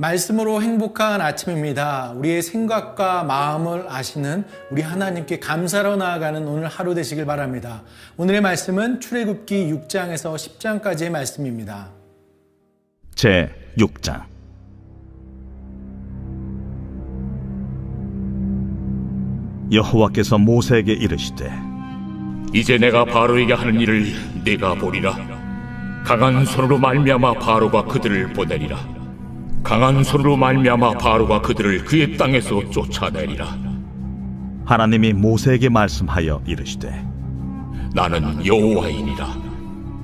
말씀으로 행복한 아침입니다. 우리의 생각과 마음을 아시는 우리 하나님께 감사로 나아가는 오늘 하루 되시길 바랍니다. 오늘의 말씀은 출애굽기 6장에서 10장까지의 말씀입니다. 제 6장 여호와께서 모세에게 이르시되 이제 내가 바로에게 하는 일을 네가 보리라. 강한 손으로 말미암아 바로가 그들을 보내리라. 강한 손으로 말미암아 바로가 그들을 그의 땅에서 쫓아내리라. 하나님이 모세에게 말씀하여 이르시되 나는 여호와이니라.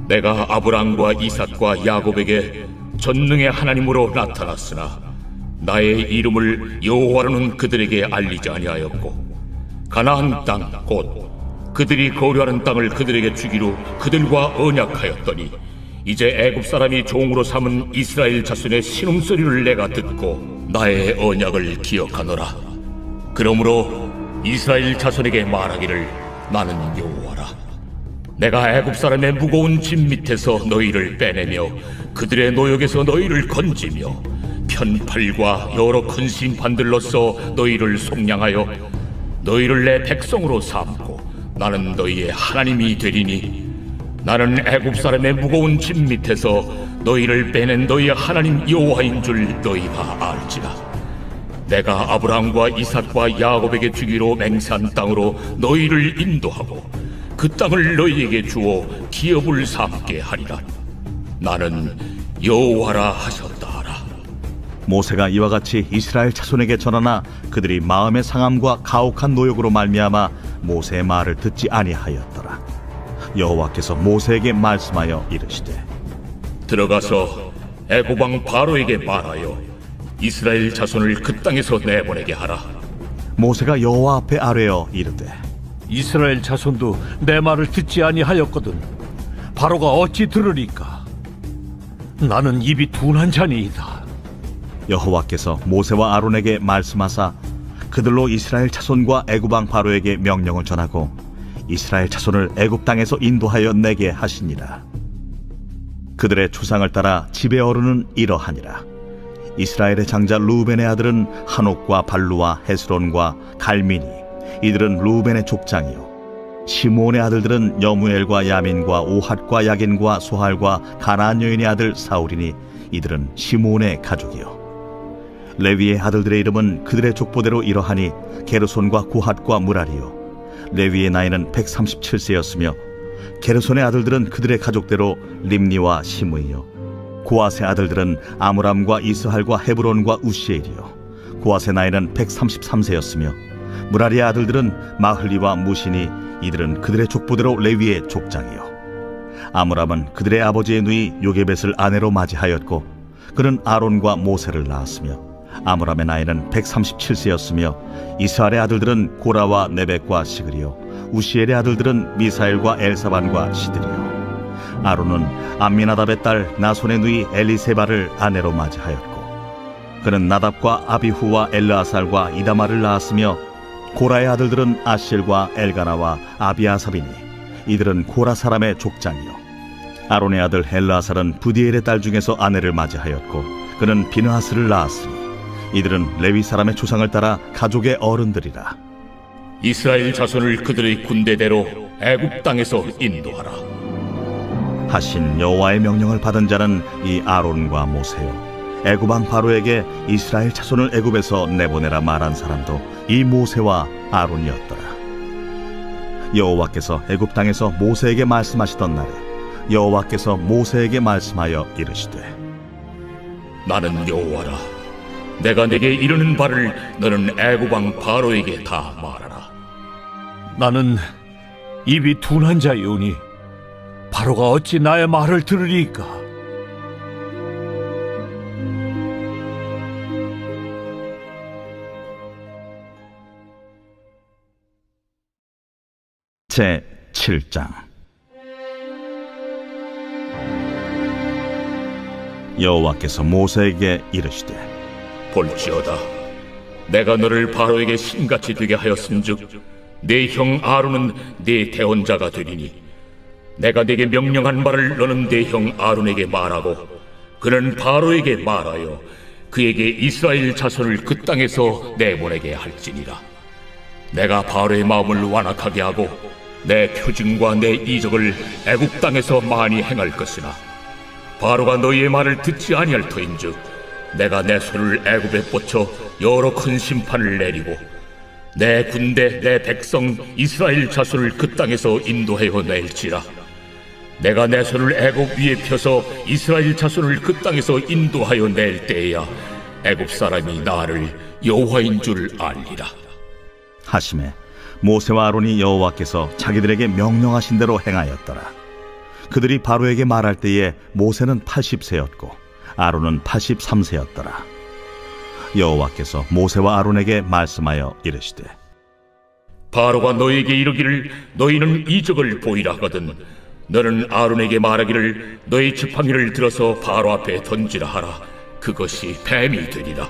내가 아브람과 이삭과 야곱에게 전능의 하나님으로 나타났으나 나의 이름을 여호와로는 그들에게 알리지 아니하였고 가나안 땅 곧 그들이 거류하는 땅을 그들에게 주기로 그들과 언약하였더니 이제 애굽 사람이 종으로 삼은 이스라엘 자손의 신음소리를 내가 듣고 나의 언약을 기억하노라. 그러므로 이스라엘 자손에게 말하기를 나는 여호와라. 내가 애굽 사람의 무거운 짐 밑에서 너희를 빼내며 그들의 노역에서 너희를 건지며 편팔과 여러 큰 심판들로서 너희를 속량하여 너희를 내 백성으로 삼고 나는 너희의 하나님이 되리니 나는 애굽 사람의 무거운 짐 밑에서 너희를 빼낸 너희의 하나님 여호와인 줄 너희가 알지라. 내가 아브라함과 이삭과 야곱에게 주기로 맹세한 땅으로 너희를 인도하고 그 땅을 너희에게 주어 기업을 삼게 하리라. 나는 여호와라 하셨다 하라. 모세가 이와 같이 이스라엘 자손에게 전하나 그들이 마음의 상함과 가혹한 노역으로 말미암아 모세의 말을 듣지 아니하였더라 여호와께서 모세에게 말씀하여 이르시되 들어가서 왕 바로에게 말하여 이스라엘 자손을 그 땅에서 내보내게 하라. 모세가 여호와 앞에 아뢰어 이르되 이스라엘 자손도 내 말을 듣지 아니하였거든 바로가 어찌 들으리까? 나는 입이 둔한 자니이다. 여호와께서 모세와 아론에게 말씀하사 그들로 이스라엘 자손과 애굽 왕 바로에게 명령을 전하고 이스라엘 자손을 애굽 땅에서 인도하여 내게 하시니라. 그들의 추상을 따라 집의 어른은 이러하니라. 이스라엘의 장자 루벤의 아들은 한옥과 발루와 헤스론과 갈미니 이들은 루벤의 족장이요. 시므온의 아들들은 여무엘과 야민과 오핫과 야긴과 소할과 가나안 여인의 아들 사울이니 이들은 시므온의 가족이요. 레위의 아들들의 이름은 그들의 족보대로 이러하니 게르손과 고핫과 무라리요 레위의 나이는 137세였으며 게르손의 아들들은 그들의 가족대로 림니와 시므이요. 고아의 아들들은 아므람과 이스할과 헤브론과 우시엘이요. 고아의 나이는 133세였으며 무라리의 아들들은 마흘리와 무시니 이들은 그들의 족보대로 레위의 족장이요. 아므람은 그들의 아버지의 누이 요게벳을 아내로 맞이하였고 그는 아론과 모세를 낳았으며 아므람의 나이는 137세였으며 이스라엘의 아들들은 고라와 네벡과 시그리요 우시엘의 아들들은 미사엘과 엘사반과 시드리요. 아론은 암미나답의 딸 나손의 누이 엘리세바를 아내로 맞이하였고 그는 나답과 아비후와 엘르아살과 이다마를 낳았으며 고라의 아들들은 아실과 엘가나와 아비아삽이니 이들은 고라 사람의 족장이요. 아론의 아들 엘르아살은 부디엘의 딸 중에서 아내를 맞이하였고 그는 비느하스를 낳았으니 이들은 레위 사람의 조상을 따라 가족의 어른들이라. 이스라엘 자손을 그들의 군대대로 애굽 땅에서 인도하라. 하신 여호와의 명령을 받은 자는 이 아론과 모세요. 애굽 왕 바로에게 이스라엘 자손을 애굽에서 내보내라 말한 사람도 이 모세와 아론이었더라. 여호와께서 애굽 땅에서 모세에게 말씀하시던 날에 여호와께서 모세에게 말씀하여 이르시되 나는 여호와라 내가 내게 이르는 바를 너는 애굽 왕 바로에게 다 말하라. 나는 입이 둔한 자이오니 바로가 어찌 나의 말을 들으리까? 제 7장. 여호와께서 모세에게 이르시되 볼지어다 내가 너를 바로에게 신같이 되게 하였음즉 내형 아론은 네 대원자가 되리니 내가 네게 명령한 바를 너는 내형 아론에게 말하고 그는 바로에게 말하여 그에게 이스라엘 자손을 그 땅에서 내보내게 할지니라. 내가 바로의 마음을 완악하게 하고 내 표징과 내 이적을 애굽 땅에서 많이 행할 것이나 바로가 너희의 말을 듣지 아니할 터인즉 내가 내 손을 애굽에 뻗쳐 여러 큰 심판을 내리고 내 군대 내 백성 이스라엘 자손을 그 땅에서 인도하여 낼지라 내가 내 손을 애굽 위에 펴서 이스라엘 자손을 그 땅에서 인도하여 낼 때에야 애굽 사람이 나를 여호와인 줄 알리라 하심에 모세와 아론이 여호와께서 자기들에게 명령하신 대로 행하였더라. 그들이 바로에게 말할 때에 모세는 80세였고 아론은 83세였더라. 여호와께서 모세와 아론에게 말씀하여 이르시되 바로가 너에게 이르기를 너희는 이적을 보이라 하거든 너는 아론에게 말하기를 너희 지팡이를 들어서 바로 앞에 던지라 하라. 그것이 뱀이 되리라.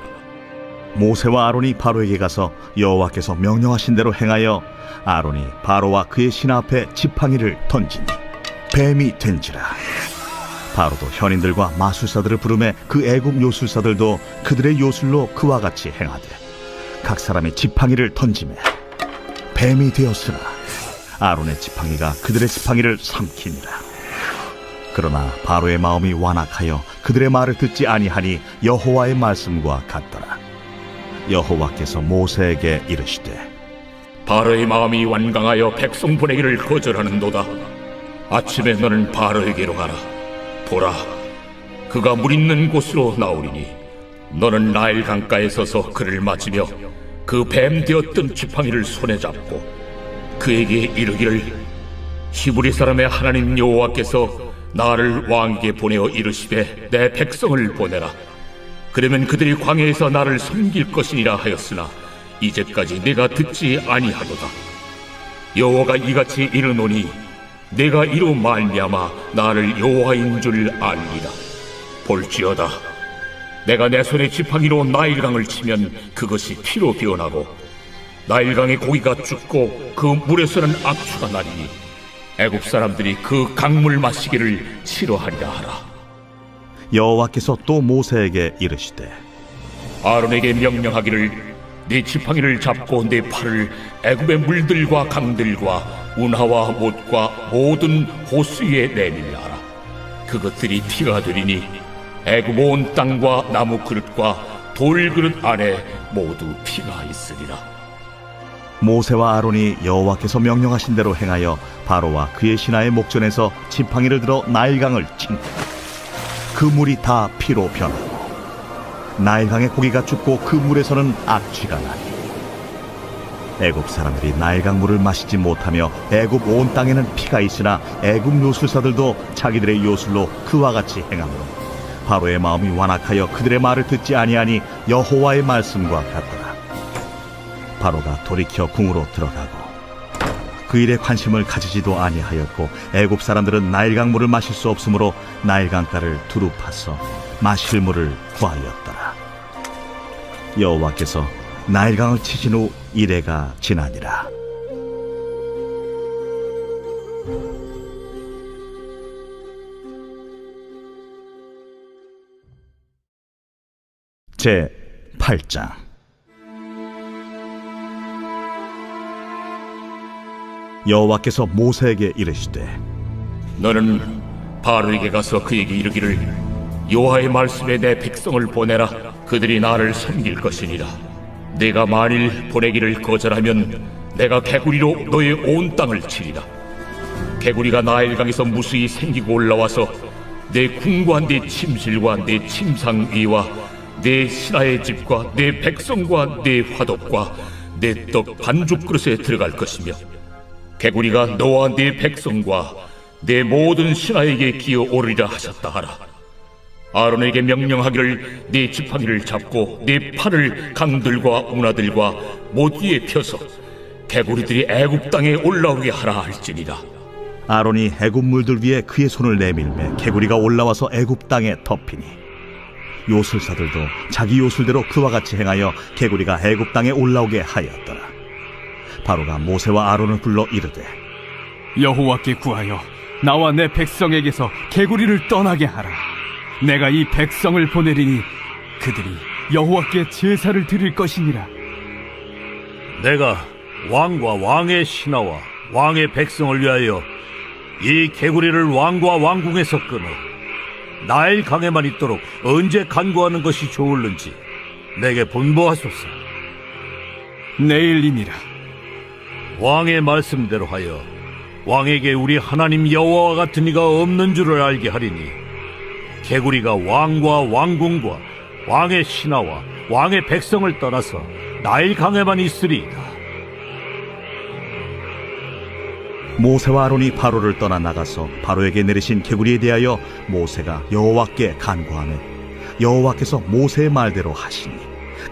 모세와 아론이 바로에게 가서 여호와께서 명령하신 대로 행하여 아론이 바로와 그의 신하 앞에 지팡이를 던지니 뱀이 된지라 바로도 현인들과 마술사들을 부르매 그 애굽 요술사들도 그들의 요술로 그와 같이 행하되 각 사람이 지팡이를 던지매 뱀이 되었으나 아론의 지팡이가 그들의 지팡이를 삼키니라. 그러나 바로의 마음이 완악하여 그들의 말을 듣지 아니하니 여호와의 말씀과 같더라. 여호와께서 모세에게 이르시되 바로의 마음이 완강하여 백성 보내기를 거절하는도다. 아침에 너는 바로에게로 가라 보라 그가 물 있는 곳으로 나오리니 너는 나일 강가에 서서 그를 맞으며 그 뱀 되었던 지팡이를 손에 잡고 그에게 이르기를 히브리 사람의 하나님 여호와께서 나를 왕에게 보내어 이르시되 내 백성을 보내라. 그러면 그들이 광야에서 나를 섬길 것이니라 하였으나 이제까지 내가 듣지 아니하도다. 여호와가 이같이 이르노니 내가 이로 말미암아 나를 여호와인 줄 알리라. 볼지어다. 내가 내 손에 지팡이로 나일강을 치면 그것이 피로 변하고 나일강의 고기가 죽고 그 물에서는 악취가 나리니 애굽 사람들이 그 강물 마시기를 싫어하리라 하라. 여호와께서 또 모세에게 이르시되 아론에게 명령하기를 네 지팡이를 잡고 네 팔을 애굽의 물들과 강들과 운하와 못과 모든 호수에 내밀라 하라 그것들이 피가 되리니 애굽 온 땅과 나무 그릇과 돌 그릇 안에 모두 피가 있으리라 모세와 아론이 여호와께서 명령하신 대로 행하여 바로와 그의 신하의 목전에서 지팡이를 들어 나일강을 친. 그 물이 다 피로 변하고 나일강의 고기가 죽고 그 물에서는 악취가 나니 애굽 사람들이 나일강 물을 마시지 못하며 애굽 온 땅에는 피가 있으나 애굽 요술사들도 자기들의 요술로 그와 같이 행하므로 바로의 마음이 완악하여 그들의 말을 듣지 아니하니 여호와의 말씀과 같더라. 바로가 돌이켜 궁으로 들어가고 그 일에 관심을 가지지도 아니하였고 애굽 사람들은 나일강 물을 마실 수 없으므로 나일강가를 두루 파서 마실 물을 구하였더라 여호와께서 나일강을 치신 후 이래가 지나니라. 제 8장. 여호와께서 모세에게 이르시되 너는 바로에게 가서 그에게 이르기를 여호와의 말씀에 내 백성을 보내라 그들이 나를 섬길 것이니라 내가 만일 보내기를 거절하면 내가 개구리로 너의 온 땅을 치리라 개구리가 나일강에서 무수히 생기고 올라와서 내 궁과 내 침실과 내 침상 위와 내 신하의 집과 내 백성과 내 화덕과 내 떡 반죽 그릇에 들어갈 것이며 개구리가 너와 네 백성과 내 모든 신하에게 기어 오르리라 하셨다 하라. 아론에게 명령하기를 네 지팡이를 잡고 네 팔을 강들과 운하들과 못 위에 펴서 개구리들이 애굽 땅에 올라오게 하라 할지니라. 아론이 애굽 물들 위에 그의 손을 내밀매 개구리가 올라와서 애굽 땅에 덮이니 요술사들도 자기 요술대로 그와 같이 행하여 개구리가 애굽 땅에 올라오게 하였더라 바로가 모세와 아론을 불러 이르되 여호와께 구하여 나와 내 백성에게서 개구리를 떠나게 하라. 내가 이 백성을 보내리니 그들이 여호와께 제사를 드릴 것이니라. 내가 왕과 왕의 신하와 왕의 백성을 위하여 이 개구리를 왕과 왕궁에서 끊어 나일 강에만 있도록 언제 간구하는 것이 좋을는지 내게 분부하소서. 내일이니라. 왕의 말씀대로 하여 왕에게 우리 하나님 여호와와 같은 이가 없는 줄을 알게 하리니 개구리가 왕과 왕궁과 왕의 신하와 왕의 백성을 떠나서 나일 강에만 있으리이다. 모세와 아론이 바로를 떠나 나가서 바로에게 내리신 개구리에 대하여 모세가 여호와께 간구하며 여호와께서 모세의 말대로 하시니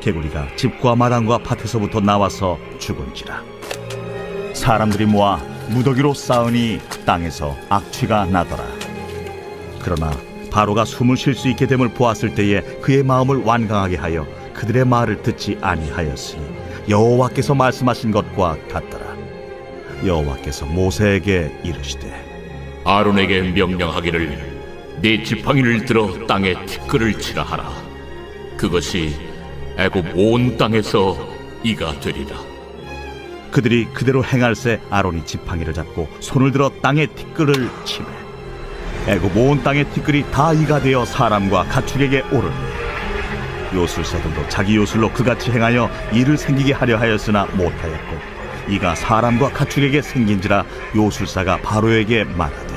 개구리가 집과 마당과 밭에서부터 나와서 죽은지라 사람들이 모아 무더기로 쌓으니 땅에서 악취가 나더라 그러나 바로가 숨을 쉴 수 있게 됨을 보았을 때에 그의 마음을 완강하게 하여 그들의 말을 듣지 아니하였으니 여호와께서 말씀하신 것과 같더라 여호와께서 모세에게 이르시되 아론에게 명령하기를 네 지팡이를 들어 땅에 티끌을 치라 하라. 그것이 애굽 온 땅에서 이가 되리라. 그들이 그대로 행할새 아론이 지팡이를 잡고 손을 들어 땅에 티끌을 치매 애굽 온 땅의 티끌이 다 이가 되어 사람과 가축에게 오르니 요술사들도 자기 요술로 그같이 행하여 이를 생기게 하려 하였으나 못하였고 이가 사람과 가축에게 생긴지라 요술사가 바로에게 말하되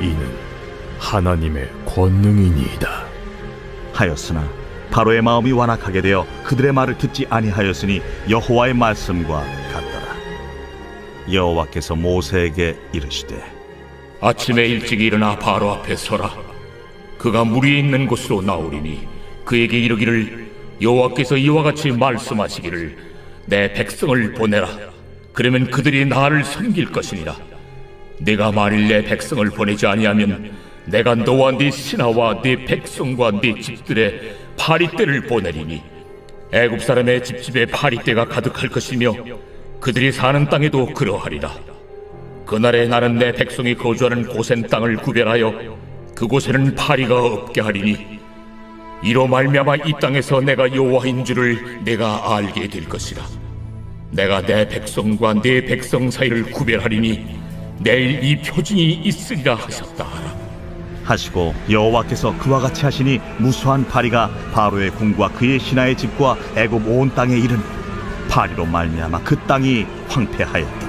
이는 하나님의 권능이니이다. 하였으나 바로의 마음이 완악하게 되어 그들의 말을 듣지 아니하였으니 여호와의 말씀과 같더라 여호와께서 모세에게 이르시되 아침에 일찍 일어나 바로 앞에 서라. 그가 물 위에 있는 곳으로 나오리니 그에게 이르기를 여호와께서 이와 같이 말씀하시기를 내 백성을 보내라. 그러면 그들이 나를 섬길 것이니라. 내가 만일 내 백성을 보내지 아니하면 내가 너와 네 신하와 네 백성과 네 집들의 파리떼를 보내리니 애굽 사람의 집집에 파리떼가 가득할 것이며 그들이 사는 땅에도 그러하리라. 그날에 나는 내 백성이 거주하는 고센 땅을 구별하여 그곳에는 파리가 없게 하리니 이로 말미암아 이 땅에서 내가 여호와인 줄을 내가 알게 될 것이라. 내가 내 백성과 내 백성 사이를 구별하리니 내일 이 표징이 있으리라 하셨다 하라. 하시고 여호와께서 그와 같이 하시니 무수한 파리가 바로의 궁과 그의 신하의 집과 애굽 온 땅에 이르니 파리로 말미암아 그 땅이 황폐하였더라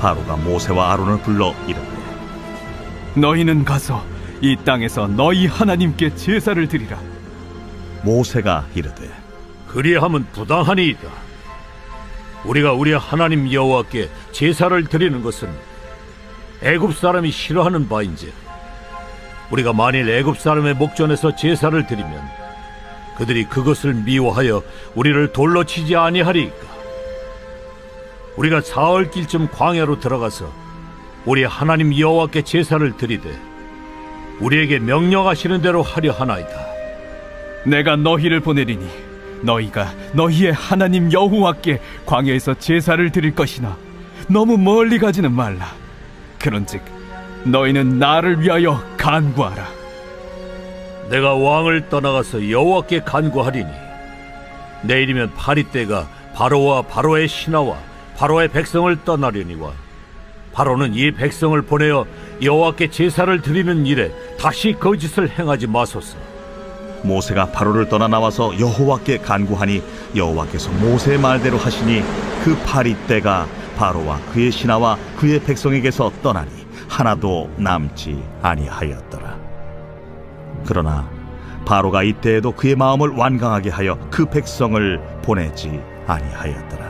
바로가 모세와 아론을 불러 이르되 너희는 가서 이 땅에서 너희 하나님께 제사를 드리라. 모세가 이르되 그리함은 부당하니이다. 우리가 우리 하나님 여호와께 제사를 드리는 것은 애굽 사람이 싫어하는 바인지 우리가 만일 애굽 사람의 목전에서 제사를 드리면 그들이 그것을 미워하여 우리를 돌로 치지 아니하리이까 우리가 사흘 길쯤 광야로 들어가서 우리 하나님 여호와께 제사를 드리되 우리에게 명령하시는 대로 하려 하나이다 내가 너희를 보내리니 너희가 너희의 하나님 여호와께 광야에서 제사를 드릴 것이나 너무 멀리 가지는 말라. 그런즉 너희는 나를 위하여 간구하라. 내가 왕을 떠나가서 여호와께 간구하리니 내일이면 파리떼가 바로와 바로의 신하와 바로의 백성을 떠나려니와 바로는 이 백성을 보내어 여호와께 제사를 드리는 일에 다시 거짓을 행하지 마소서. 모세가 바로를 떠나 나와서 여호와께 간구하니 여호와께서 모세의 말대로 하시니 그 파리 때가 바로와 그의 신하와 그의 백성에게서 떠나니 하나도 남지 아니하였더라. 그러나 바로가 이때에도 그의 마음을 완강하게 하여 그 백성을 보내지 아니하였더라.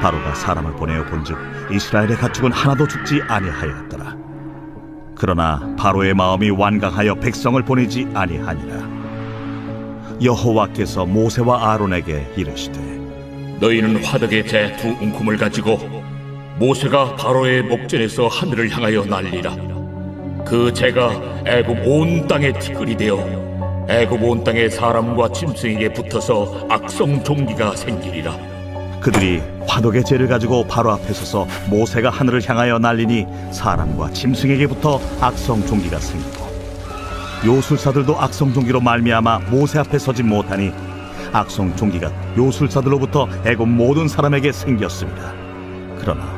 바로가 사람을 보내어 본즉 이스라엘의 가축은 하나도 죽지 아니하였더라 그러나 바로의 마음이 완강하여 백성을 보내지 아니하니라 여호와께서 모세와 아론에게 이르시되 너희는 화덕의 재두 움큼을 가지고 모세가 바로의 목전에서 하늘을 향하여 날리라. 그 재가 애굽 온 땅에 티끌이 되어 애굽 온 땅의 사람과 짐승에게 붙어서 악성 종기가 생기리라. 그들이 화덕의 재를 가지고 바로 앞에 서서 모세가 하늘을 향하여 날리니 사람과 짐승에게부터 악성 종기가 생기고 요술사들도 악성 종기로 말미암아 모세 앞에 서지 못하니 악성 종기가 요술사들로부터 애굽 모든 사람에게 생겼습니다. 그러나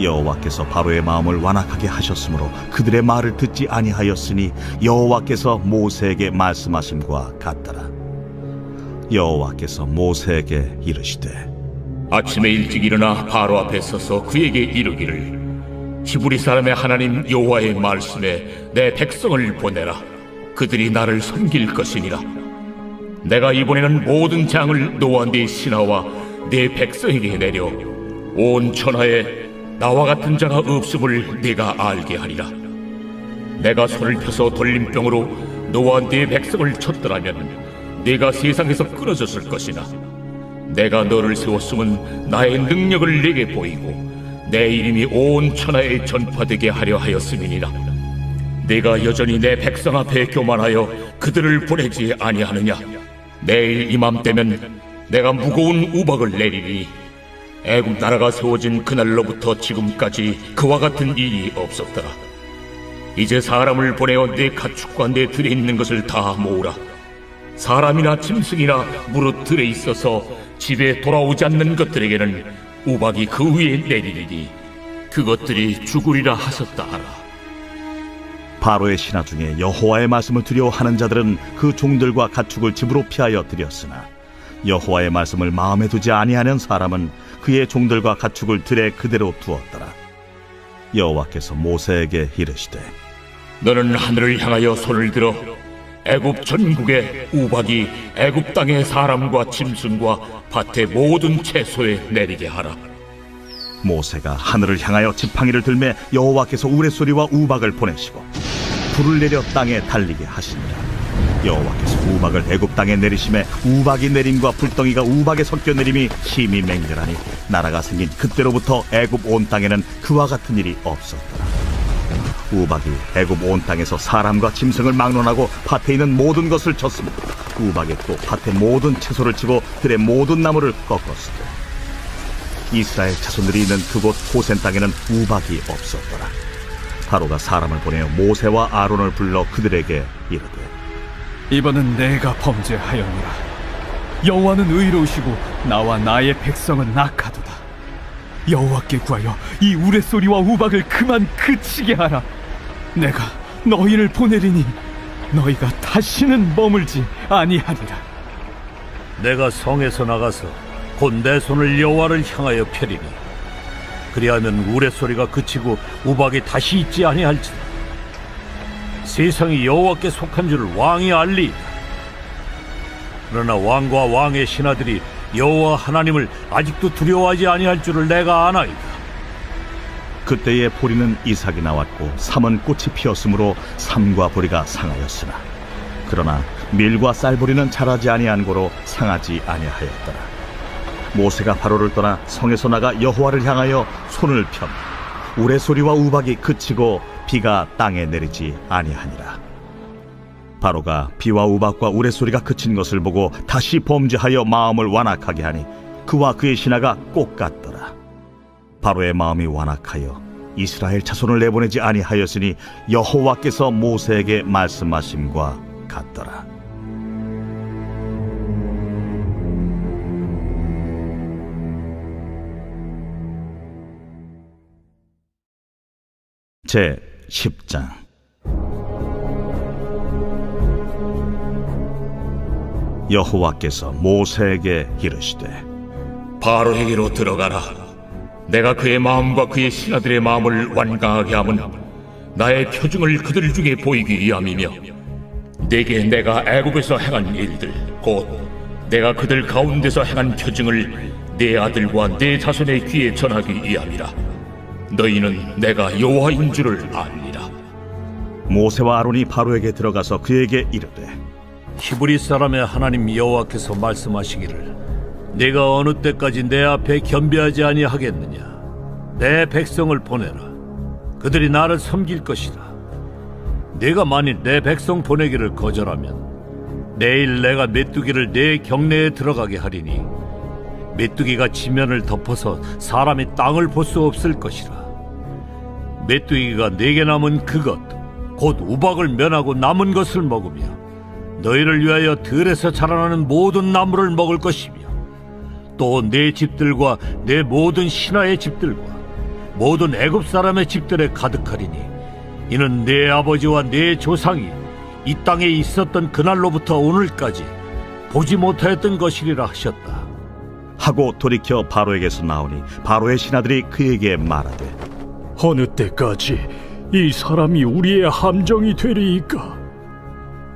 여호와께서 바로의 마음을 완악하게 하셨으므로 그들의 말을 듣지 아니하였으니 여호와께서 모세에게 말씀하심과 같더라. 여호와께서 모세에게 이르시되 아침에 일찍 일어나 바로 앞에 서서 그에게 이르기를 히브리 사람의 하나님 여호와의 말씀에 내 백성을 보내라. 그들이 나를 섬길 것이니라. 내가 이번에는 모든 장을 노아 네 신하와 네 백성에게 내려 온 천하에 나와 같은 자가 없음을 네가 알게 하리라. 내가 손을 펴서 돌림병으로 노아 네 백성을 쳤더라면 네가 세상에서 끊어졌을 것이나 내가 너를 세웠음은 나의 능력을 네게 보이고 내 이름이 온 천하에 전파되게 하려 하였음이니라. 내가 여전히 내 백성 앞에 교만하여 그들을 보내지 아니하느냐? 내일 이맘때면 내가 무거운 우박을 내리니 애굽 나라가 세워진 그날로부터 지금까지 그와 같은 일이 없었더라. 이제 사람을 보내어 내 가축과 내 들에 있는 것을 다 모으라. 사람이나 짐승이나 무릇 들에 있어서 집에 돌아오지 않는 것들에게는 우박이 그 위에 내리리니 그것들이 죽으리라 하셨다 하라. 바로의 신하 중에 여호와의 말씀을 두려워하는 자들은 그 종들과 가축을 집으로 피하여 들였으나 여호와의 말씀을 마음에 두지 아니하는 사람은 그의 종들과 가축을 들에 그대로 두었더라. 여호와께서 모세에게 이르시되 너는 하늘을 향하여 손을 들어 애굽 전국에 우박이 애굽 땅의 사람과 짐승과 밭의 모든 채소에 내리게 하라. 모세가 하늘을 향하여 지팡이를 들매 여호와께서 우레소리와 우박을 보내시고 불을 내려 땅에 달리게 하시니라. 여호와께서 우박을 애굽 땅에 내리심에 우박이 내림과 불덩이가 우박에 섞여 내림이 힘이 맹렬하니 나라가 생긴 그때로부터 애굽 온 땅에는 그와 같은 일이 없었더라. 우박이 애굽 온 땅에서 사람과 짐승을 막론하고 밭에 있는 모든 것을 쳤으며 우박이 또 밭의 모든 채소를 치고 들의 모든 나무를 꺾었을 때 이스라엘 자손들이 있는 그곳 고센 땅에는 우박이 없었더라. 바로가 사람을 보내어 모세와 아론을 불러 그들에게 이르되 이번은 내가 범죄하였노라. 여호와는 의로우시고 나와 나의 백성은 악하도다. 여호와께 구하여 이 우레소리와 우박을 그만 그치게 하라. 내가 너희를 보내리니 너희가 다시는 머물지 아니하리라. 내가 성에서 나가서 곧 내 손을 여호와를 향하여 펴리니 그리하면 우레 소리가 그치고 우박이 다시 있지 아니할지라. 세상이 여호와께 속한 줄을 왕이 알리이다 그러나 왕과 왕의 신하들이 여호와 하나님을 아직도 두려워하지 아니할 줄을 내가 아나이다 그때에 보리는 이삭이 나왔고 삼은 꽃이 피었으므로 삼과 보리가 상하였으나 그러나 밀과 쌀보리는 자라지 아니한 고로 상하지 아니하였더라. 모세가 바로를 떠나 성에서 나가 여호와를 향하여 손을 편 우레소리와 우박이 그치고 비가 땅에 내리지 아니하니라. 바로가 비와 우박과 우레소리가 그친 것을 보고 다시 범죄하여 마음을 완악하게 하니 그와 그의 신하가 꼭 같더라 바로의 마음이 완악하여 이스라엘 자손을 내보내지 아니하였으니 여호와께서 모세에게 말씀하심과 같더라. 제 10장 여호와께서 모세에게 이르시되 바로에게로 들어가라. 내가 그의 마음과 그의 신하들의 마음을 완강하게 함은 나의 표징을 그들 중에 보이기 위함이며 내게 내가 애굽에서 행한 일들 곧 내가 그들 가운데서 행한 표징을 내 아들과 내 자손의 귀에 전하기 위함이라. 너희는 내가 여호와인 줄을 아니라. 모세와 아론이 바로에게 들어가서 그에게 이르되 히브리 사람의 하나님 여호와께서 말씀하시기를 내가 어느 때까지 내 앞에 겸비하지 아니하겠느냐? 내 백성을 보내라. 그들이 나를 섬길 것이다 내가 만일 내 백성 보내기를 거절하면 내일 내가 메뚜기를 내 경내에 들어가게 하리니 메뚜기가 지면을 덮어서 사람이 땅을 볼 수 없을 것이라. 메뚜기가 내게 남은 그것 곧 우박을 면하고 남은 것을 먹으며 너희를 위하여 들에서 자라나는 모든 나무를 먹을 것이며 또 내 집들과 내 모든 신하의 집들과 모든 애굽 사람의 집들에 가득하리니 이는 내 아버지와 내 조상이 이 땅에 있었던 그날로부터 오늘까지 보지 못하였던 것이리라 하셨다. 하고 돌이켜 바로에게서 나오니 바로의 신하들이 그에게 말하되 어느 때까지 이 사람이 우리의 함정이 되리이까?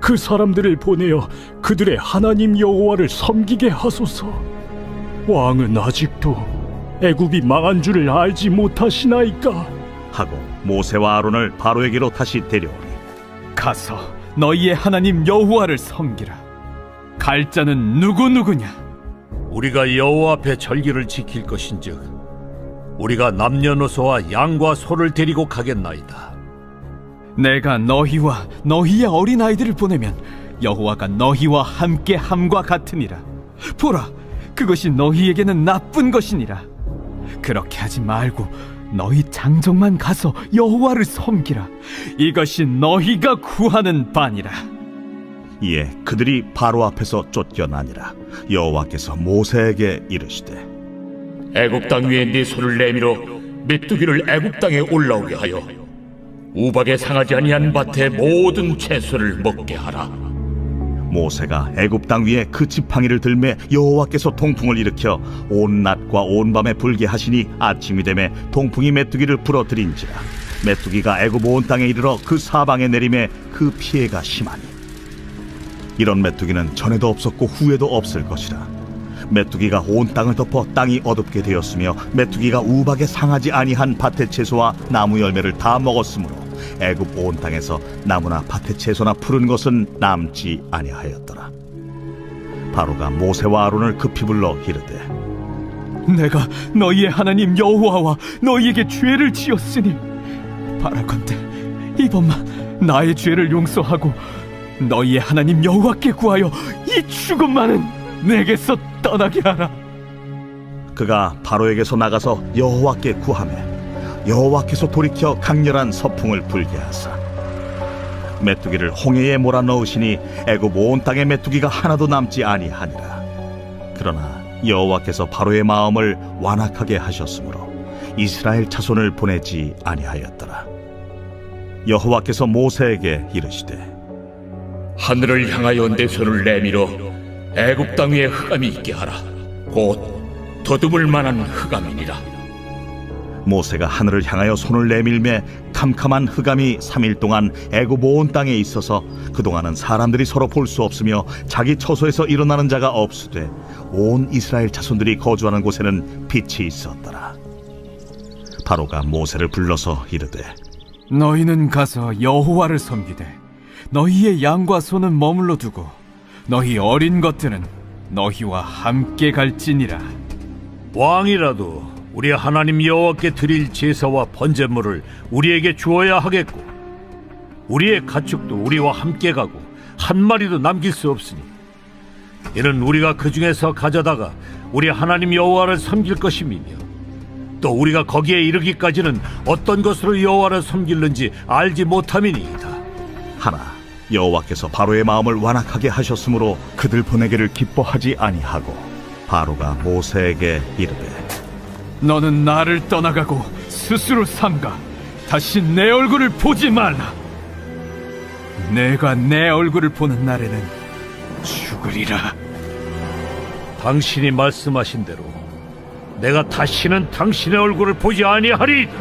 그 사람들을 보내어 그들의 하나님 여호와를 섬기게 하소서. 왕은 아직도 애굽이 망한 줄을 알지 못하시나이까? 하고 모세와 아론을 바로에게로 다시 데려오니 가서 너희의 하나님 여호와를 섬기라. 갈 자는 누구 누구냐? 우리가 여호와 앞에 절기를 지킬 것인즉 우리가 남녀노소와 양과 소를 데리고 가겠나이다. 내가 너희와 너희의 어린 아이들을 보내면 여호와가 너희와 함께 함과 같으니라. 보라, 그것이 너희에게는 나쁜 것이니라. 그렇게 하지 말고 너희 장정만 가서 여호와를 섬기라. 이것이 너희가 구하는 바니라. 이에 그들이 바로 앞에서 쫓겨나니라 여호와께서 모세에게 이르시되 애굽 땅 위에 네 손을 내밀어 메뚜기를 애굽 땅에 올라오게 하여 우박에 상하지 아니한 밭의 모든 채소를 먹게 하라. 모세가 애굽 땅 위에 그 지팡이를 들매 여호와께서 동풍을 일으켜 온 낮과 온 밤에 불게 하시니 아침이 되매 동풍이 메뚜기를 불어들인지라. 메뚜기가 애굽 온 땅에 이르러 그 사방에 내림에 그 피해가 심하니. 이런 메뚜기는 전에도 없었고 후에도 없을 것이라. 메뚜기가 온 땅을 덮어 땅이 어둡게 되었으며 메뚜기가 우박에 상하지 아니한 밭의 채소와 나무 열매를 다 먹었으므로 애굽 온 땅에서 나무나 밭의 채소나 푸른 것은 남지 아니하였더라 바로가 모세와 아론을 급히 불러 이르되 내가 너희의 하나님 여호와와 너희에게 죄를 지었으니 바라건대 이번만 나의 죄를 용서하고 너희의 하나님 여호와께 구하여 이 죽음만은 내게서 떠나게 하라. 그가 바로에게서 나가서 여호와께 구하며 여호와께서 돌이켜 강렬한 서풍을 불게 하사 메뚜기를 홍해에 몰아 넣으시니 애굽 온 땅에 메뚜기가 하나도 남지 아니하니라 그러나 여호와께서 바로의 마음을 완악하게 하셨으므로 이스라엘 자손을 보내지 아니하였더라 여호와께서 모세에게 이르시되 하늘을 향하여 내 손을 내밀어 애굽 땅 위에 흑암이 있게 하라. 곧 더듬을 만한 흑암이니라. 모세가 하늘을 향하여 손을 내밀매 캄캄한 흑암이 3일 동안 애굽 온 땅에 있어서 그동안은 사람들이 서로 볼 수 없으며 자기 처소에서 일어나는 자가 없으되 온 이스라엘 자손들이 거주하는 곳에는 빛이 있었더라 바로가 모세를 불러서 이르되 너희는 가서 여호와를 섬기되 너희의 양과 소는 머물러 두고 너희 어린 것들은 너희와 함께 갈지니라. 왕이라도 우리 하나님 여호와께 드릴 제사와 번제물을 우리에게 주어야 하겠고 우리의 가축도 우리와 함께 가고 한 마리도 남길 수 없으니 이는 우리가 그 중에서 가져다가 우리 하나님 여호와를 섬길 것임이며 또 우리가 거기에 이르기까지는 어떤 것으로 여호와를 섬길는지 알지 못함이니이다. 하나 여호와께서 바로의 마음을 완악하게 하셨으므로 그들 보내기를 기뻐하지 아니하고 바로가 모세에게 이르되 너는 나를 떠나가고 스스로 삼가 다시 내 얼굴을 보지 말라. 내가 내 얼굴을 보는 날에는 죽으리라. 당신이 말씀하신 대로 내가 다시는 당신의 얼굴을 보지 아니하리이다.